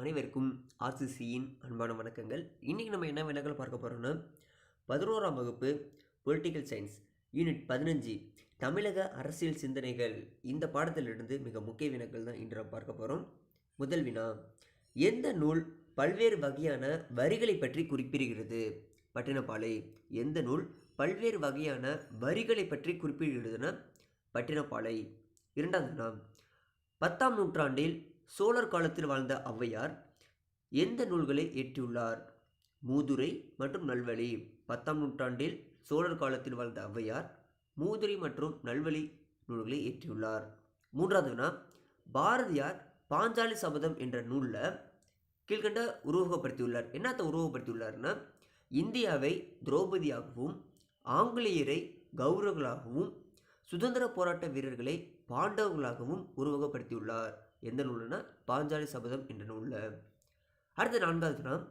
அனைவருக்கும் ஆர்சிசியின் அன்பான வணக்கங்கள். இன்றைக்கி நம்ம என்ன வினாக்கள் பார்க்க போகிறோம்னா பதினோராம் வகுப்பு பொலிட்டிக்கல் சயின்ஸ் யூனிட் பதினஞ்சு தமிழக அரசியல் சிந்தனைகள். இந்த பாடத்திலிருந்து மிக முக்கிய வினாக்கள் தான் இன்று நாம் பார்க்க போகிறோம் முதல் வினா எந்த நூல் பல்வேறு வகையான வரிகளை பற்றி குறிப்பிடுகிறது? பட்டினப்பாலை எந்த நூல் பல்வேறு வகையான வரிகளை பற்றி குறிப்பிடுகிறதுனா பட்டினப்பாலை. இரண்டாவது வினா பத்தாம் நூற்றாண்டில் சோழர் காலத்தில் வாழ்ந்த ஔவையார் எந்த நூல்களை இயற்றியுள்ளார்? மூதுரை மற்றும் நல்வழி. பத்தாம் நூற்றாண்டில் சோழர் காலத்தில் வாழ்ந்த ஔவையார் மூதுரை மற்றும் நல்வழி நூல்களை இயற்றியுள்ளார். மூன்றாவதுனா பாரதியார் பாஞ்சாலி சபதம் என்ற நூலில் கீழ்கண்ட உருவகப்படுத்தியுள்ளார். என்னத்தை உருவகப்படுத்தியுள்ளார்னா இந்தியாவை திரௌபதியாகவும் ஆங்கிலேயரை கௌரவர்களாகவும் சுதந்திர போராட்ட வீரர்களை பாண்டவர்களாகவும் உருவகப்படுத்தியுள்ளார். எந்த நூல்னா பாஞ்சாலி சபதம் என்ற நூலில். அடுத்த நான்காவதுனா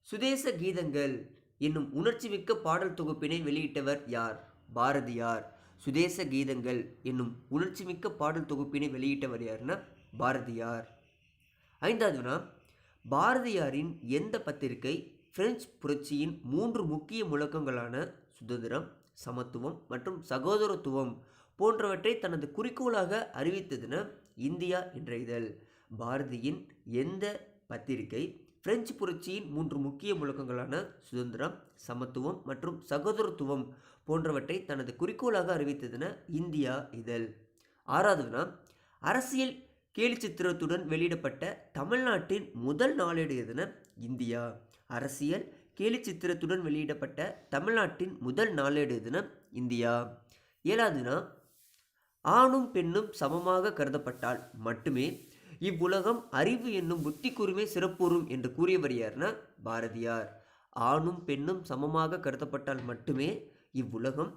சுதேச கீதங்கள் என்னும் உணர்ச்சிமிக்க பாடல் தொகுப்பினை வெளியிட்டவர் யார்? பாரதியார். சுதேச கீதங்கள் என்னும் உணர்ச்சிமிக்க பாடல் தொகுப்பினை வெளியிட்டவர் யாருன்னா பாரதியார். ஐந்தாவதுனா பாரதியாரின் எந்த பத்திரிகை பிரெஞ்சு புரட்சியின் மூன்று முக்கிய முழக்கங்களான சுதந்திரம் சமத்துவம் மற்றும் சகோதரத்துவம் போன்றவற்றை தனது குறிக்கோளாக அறிவித்ததுன இந்தியா என்ற இதழ். பாரதியின் எந்த பத்திரிகை பிரெஞ்சு புரட்சியின் மூன்று முக்கிய முழக்கங்களான சுதந்திரம் சமத்துவம் மற்றும் சகோதரத்துவம் போன்றவற்றை தனது குறிக்கோளாக அறிவித்ததுன இந்தியா இதழ். ஆறாவதுனா அரசியல் கேலிச்சித்திரத்துடன் வெளியிடப்பட்ட தமிழ்நாட்டின் முதல் நாளேடு எதுன? இந்தியா. அரசியல் கேலிச்சித்திரத்துடன் வெளியிடப்பட்ட தமிழ்நாட்டின் முதல் நாளேடு எதுனா இந்தியா. ஏழாவதுனா ஆணும் பெண்ணும் சமமாக கருதப்பட்டால் மட்டுமே இவ்வுலகம் அறிவு என்னும் புத்தி கூர்மை சிறப்புறும் என்று கூறியவர் யார்னா பாரதியார். ஆணும் பெண்ணும் சமமாக கருதப்பட்டால் மட்டுமே இவ்வுலகம்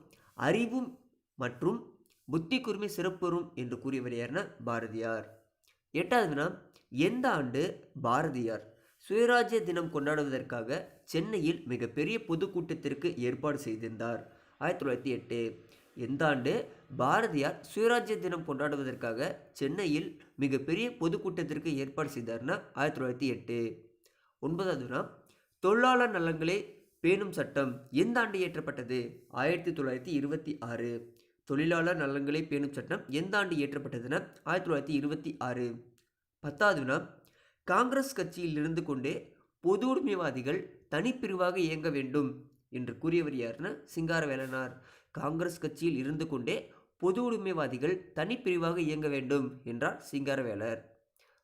அறிவும் மற்றும் புத்தி கூர்மை சிறப்புறும் என்று கூறியவர் யார்னா பாரதியார். எட்டாவதுனா எந்த ஆண்டு பாரதியார் சுயராஜ்ய தினம் கொண்டாடுவதற்காக சென்னையில் மிகப்பெரிய பொதுக்கூட்டத்திற்கு ஏற்பாடு செய்திருந்தார். ஆயிரத்தி தொள்ளாயிரத்தி எட்டு எந்த ஆண்டு பாரதியார் சுயராஜ்ய தினம் கொண்டாடுவதற்காக சென்னையில் மிகப்பெரிய பொதுக்கூட்டத்திற்கு ஏற்பாடு செய்தார்னா ஆயிரத்தி தொள்ளாயிரத்தி எட்டு. ஒன்பதாவதுனா தொழிலாளர் நலன்களை பேணும் சட்டம் எந்த ஆண்டு இயற்றப்பட்டது? ஆயிரத்தி தொள்ளாயிரத்தி இருபத்தி ஆறு. தொழிலாளர் நலன்களை பேணும் சட்டம் எந்த ஆண்டு இயற்றப்பட்டதுன்னா ஆயிரத்தி தொள்ளாயிரத்தி இருபத்தி ஆறு. பத்தாவதுனா காங்கிரஸ் கட்சியில் இருந்து கொண்டே பொது உடைமைவாதிகள் தனிப்பிரிவாக இயங்க வேண்டும் என்று கூறியவர் யாருன்னா சிங்காரவேலனார். காங்கிரஸ் கட்சியில் இருந்து கொண்டே பொது உடைமைவாதிகள் தனிப்பிரிவாக இயங்க வேண்டும் என்றார் சிங்காரவேலர்.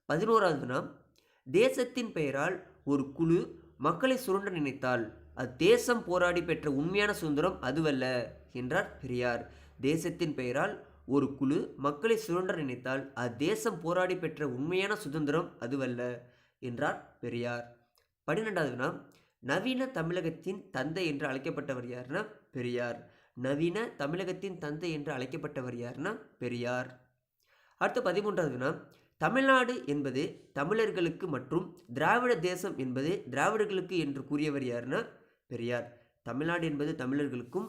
பதினோராவது நாம் தேசத்தின் பெயரால் ஒரு குழு மக்களை சுரண்ட நினைத்தால் அத்தேசம் போராடி பெற்ற உண்மையான சுதந்திரம் அதுவல்ல என்றார் பெரியார். தேசத்தின் பெயரால் ஒரு குழு மக்களை சுரண்ட நினைத்தால் அத்தேசம் போராடி பெற்ற உண்மையான சுதந்திரம் அதுவல்ல என்றார் பெரியார். பன்னிரெண்டாவது நாம் நவீன தமிழகத்தின் தந்தை என்று அழைக்கப்பட்டவர் யாருன்னா பெரியார். நவீன தமிழகத்தின் தந்தை என்று அழைக்கப்பட்டவர் யாருன்னா பெரியார். அடுத்த பதிமூன்றாவது நாம் தமிழ்நாடு என்பது தமிழர்களுக்கு மற்றும் திராவிட தேசம் என்பது திராவிடர்களுக்கு என்று கூறியவர் யாருன்னா பெரியார். தமிழ்நாடு என்பது தமிழர்களுக்கும்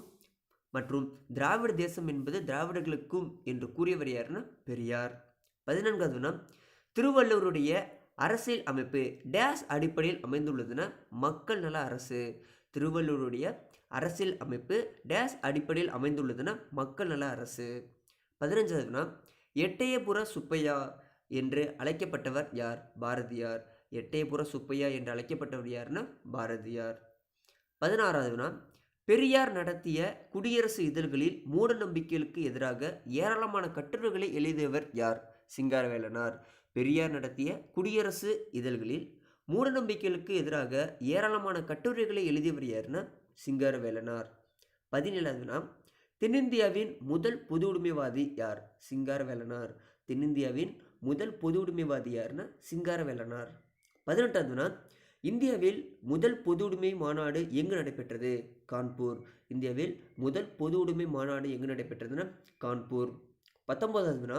மற்றும் திராவிட தேசம் என்பது திராவிடர்களுக்கும் என்று கூறியவர் யாருன்னா பெரியார். பதினான்காவது நாம் திருவள்ளுவருடைய அரசியல் அமைப்பு டேஸ் அடிப்படையில் அமைந்துள்ளதுன்னா மக்கள் நல அரசு. திருவள்ளுவருடைய அரசியல் அமைப்பு டேஸ் அடிப்படையில் அமைந்துள்ளதுன்னா மக்கள் நல அரசு. பதினஞ்சாவதுனா எட்டயபுர சுப்பையா என்று அழைக்கப்பட்டவர் யார்? பாரதியார். எட்டயபுர சுப்பையா என்று அழைக்கப்பட்டவர் யாருன்னா பாரதியார். பதினாறாவதுனா பெரியார் நடத்திய குடியரசு இதழ்களில் மூட நம்பிக்கைகளுக்கு எதிராக ஏராளமான கட்டுரைகளை எழுதியவர் யார்? சிங்காரவேலனார். பெரியார் நடத்திய குடியரசு இதழ்களில் மூடநம்பிக்கைகளுக்கு எதிராக ஏராளமான கட்டுரைகளை எழுதியவர் யாருன்னா சிங்காரவேலனார். பதினேழாவது நாம் தென்னிந்தியாவின் முதல் பொது உடைமைவாதி யார்? சிங்காரவேலனார். தென்னிந்தியாவின் முதல் பொது உடைமைவாதி யாருன்னா சிங்காரவேலனார். பதினெட்டாவது இந்தியாவில் முதல் பொது உடைமை மாநாடு எங்கு நடைபெற்றது? கான்பூர். இந்தியாவில் முதல் பொது உடைமை மாநாடு எங்கு நடைபெற்றதுன்னா கான்பூர். பத்தொன்பதாவதுனா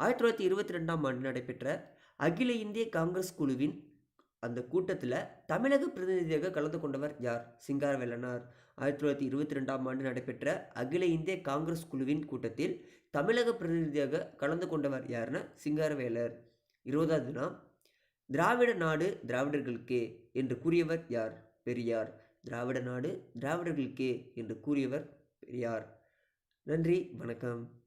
ஆயிரத்தி தொள்ளாயிரத்தி இருபத்தி ரெண்டாம் ஆண்டு நடைபெற்ற அகில இந்திய காங்கிரஸ் குழுவின் அந்த கூட்டத்தில் தமிழக பிரதிநிதியாக கலந்து கொண்டவர் யார்? சிங்கார வேலனார் ஆயிரத்தி தொள்ளாயிரத்தி இருபத்தி ரெண்டாம் ஆண்டு நடைபெற்ற அகில இந்திய காங்கிரஸ் குழுவின் கூட்டத்தில் தமிழக பிரதிநிதியாக கலந்து கொண்டவர் யாருன்னா சிங்காரவேலர். இருபதாவது திராவிட நாடு திராவிடர்களுக்கே என்று கூறியவர் யார்? பெரியார். திராவிட நாடு திராவிடர்களுக்கே என்று கூறியவர் பெரியார். நன்றி வணக்கம்.